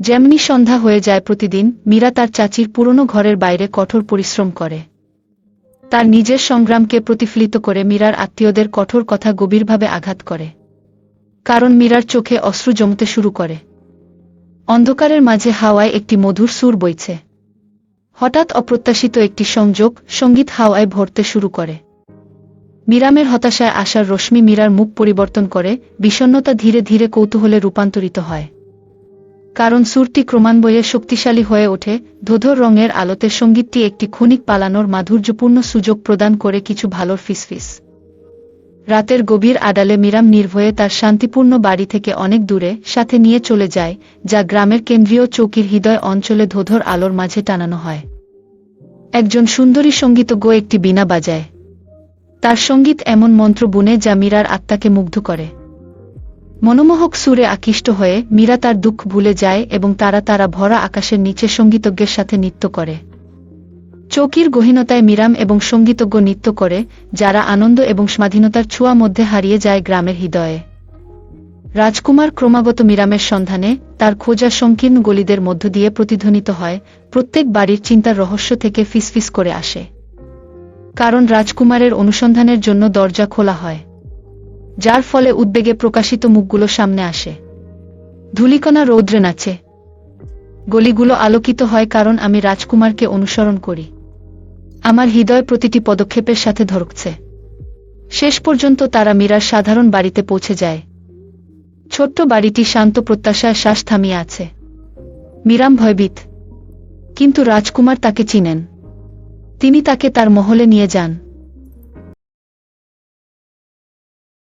যেমনি সন্ধ্যা হয়ে যায় প্রতিদিন, মীরা তার চাচির পুরনো ঘরের বাইরে কঠোর পরিশ্রম করে। তার নিজের সংগ্রামকে প্রতিফলিত করে মীরার আত্মীয়দের কঠোর কথা গভীরভাবে আঘাত করে। কারণ মীরার চোখে অশ্রু জমতে শুরু করে। অন্ধকারের মাঝে হাওয়ায় একটি মধুর সুর বইছে। হঠাৎ অপ্রত্যাশিত একটি সংযোগ সংগীত হাওয়ায় ভরতে শুরু করে। মীরামের হতাশায় আসার রশ্মি মীরার মুখ পরিবর্তন করে বিষণ্নতা ধীরে ধীরে কৌতূহলে রূপান্তরিত হয়। কারণ সুরটি ক্রমান্বয়ে শক্তিশালী হয়ে ওঠে, ধোধর রঙের আলোতে সঙ্গীতটি একটি ক্ষণিক পালানোর মাধুর্যপূর্ণ সুযোগ প্রদান করে কিছু ভালোর ফিসফিস। রাতের গভীর আড়ালে মিরাম নির্ভয়ে তার শান্তিপূর্ণ বাড়ি থেকে অনেক দূরে সাথে নিয়ে চলে যায়, যা গ্রামের কেন্দ্রীয় চৌকির হৃদয় অঞ্চলে ধোধর আলোর মাঝে টানানো হয়। একজন সুন্দরী সঙ্গীতজ্ঞ একটি বীণা বাজায়। তার সংগীত এমন মন্ত্র বুনে যা মীরার আত্মাকে মুগ্ধ করে। মনোমোহক সুরে আকৃষ্ট হয়ে মীরা তার দুঃখ ভুলে যায় এবং তারা তারা ভরা আকাশের নিচে সঙ্গীতজ্ঞের সাথে নৃত্য করে। চৌকির গহীনতায় মীরাম এবং সঙ্গীতজ্ঞ নৃত্য করে, যারা আনন্দ এবং স্বাধীনতার ছোঁয়া মধ্যে হারিয়ে যায় গ্রামের হৃদয়ে। রাজকুমার ক্রমাগত মীরামের সন্ধানে তার খোঁজা সংকীর্ণ গলিদের মধ্য দিয়ে প্রতিধ্বনিত হয়, প্রত্যেক বাড়ির চিন্তার রহস্য থেকে ফিসফিস করে আসে। কারণ রাজকুমারের অনুসন্ধানের জন্য দরজা খোলা হয়। যার ফলে উদ্বেগে প্রকাশিত মুখগুলো সামনে আসে। ধূলিকণা রৌদ্রে নাচে। গলিগুলো আলোকিত হয় কারণ আমি রাজকুমারকে অনুসরণ করি। আমার হৃদয় প্রতিটি পদক্ষেপের সাথে ধরকছে শেষ পর্যন্ত তারা মীরার সাধারণ বাড়িতে পৌঁছে যায়। ছোট্ট বাড়িটি শান্ত প্রত্যাশায় শ্বাস থামিয়ে আছে। মীরাম ভয়ভীত। কিন্তু রাজকুমার তাকে চিনেন। তিনি তাকে তার মহলে নিয়ে যান।